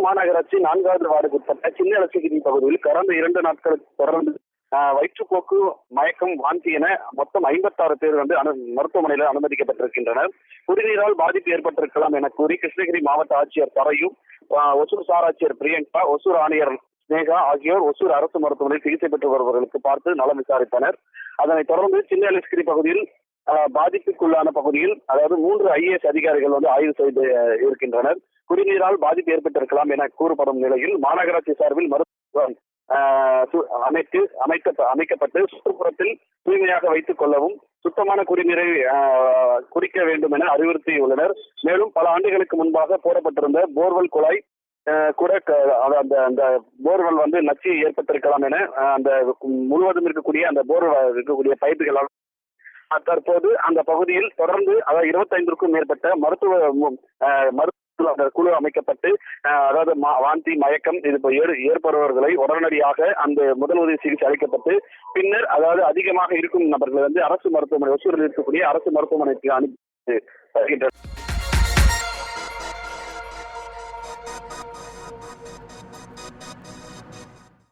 ஒசூர் மாநகராட்சி நான்காவது வார்டுக்கு உட்பட்ட சின்ன லட்சகிரி பகுதியில் கடந்த இரண்டு நாட்களுக்கு தொடர்ந்து வயிற்றுப்போக்கு மயக்கம் வாந்தி என மொத்தம் ஐம்பத்தாறு பேர் வந்து மருத்துவமனையில் அனுமதிக்கப்பட்டிருக்கின்றனர். குடிநீரால் பாதிப்பு ஏற்பட்டிருக்கலாம் என கூறி கிருஷ்ணகிரி மாவட்ட ஆட்சியர் தரையும் ஒசூர் சார் ஆட்சியர் பிரியங்கா ஒசூர் ஆணையர் ஸ்னேகா ஆகியோர் ஒசூர் அரசு மருத்துவமனையில் சிகிச்சை பெற்று வருபவர்களுக்கு பார்த்து நலம் விசாரித்தனர். அதனைத் தொடர்ந்து சின்ன அலசகிரி பகுதியில் பாதிப்புக்குள்ளான பகுதியில் அதாவது மூன்று ஐஏஎஸ் அதிகாரிகள் வந்து ஆய்வு செய்து இருக்கின்றனர். குடிநீரால் பாதிப்பு ஏற்பட்டிருக்கலாம் என கூறப்படும் நிலையில் மாநகராட்சி சார்பில் மருத்துவம் அமைத்து அமைக்க அமைக்கப்பட்டு சுற்றுப்புறத்தில் தூய்மையாக வைத்துக் கொள்ளவும் சுத்தமான குடிநீரை ஆஹ், குடிக்க வேண்டும் என அறிவுறுத்தியுள்ளனர். மேலும் பல ஆண்டுகளுக்கு முன்பாக போடப்பட்டிருந்த போர்வெல் குழாய் ஆஹ், கூட அந்த அந்த போர்வெல் வந்து நச்சு ஏற்பட்டிருக்கலாம் என அந்த முழுவதும் இருக்கக்கூடிய அந்த போர்வெல் இருக்கக்கூடிய பைப்புகளால் தற்போது அந்த பகுதியில் தொடர்ந்து அதாவது இருபத்தைந்திற்கும் மேற்பட்ட மருத்துவ மருத்துவ குழு அமைக்கப்பட்டு அதாவது மா- வாந்தி மயக்கம் இது ஏறு- ஏற்படுபவர்களை உடனடியாக அந்த முதலுதவி சிகிச்சை அளிக்கப்பட்டு பின்னர் அதாவது அதிகமாக இருக்கும் நபர்களை வந்து அரசு மருத்துவமனை ஒசூரில் இருக்கக்கூடிய அரசு மருத்துவமனைக்கு அனுப்பி வருகின்றனர்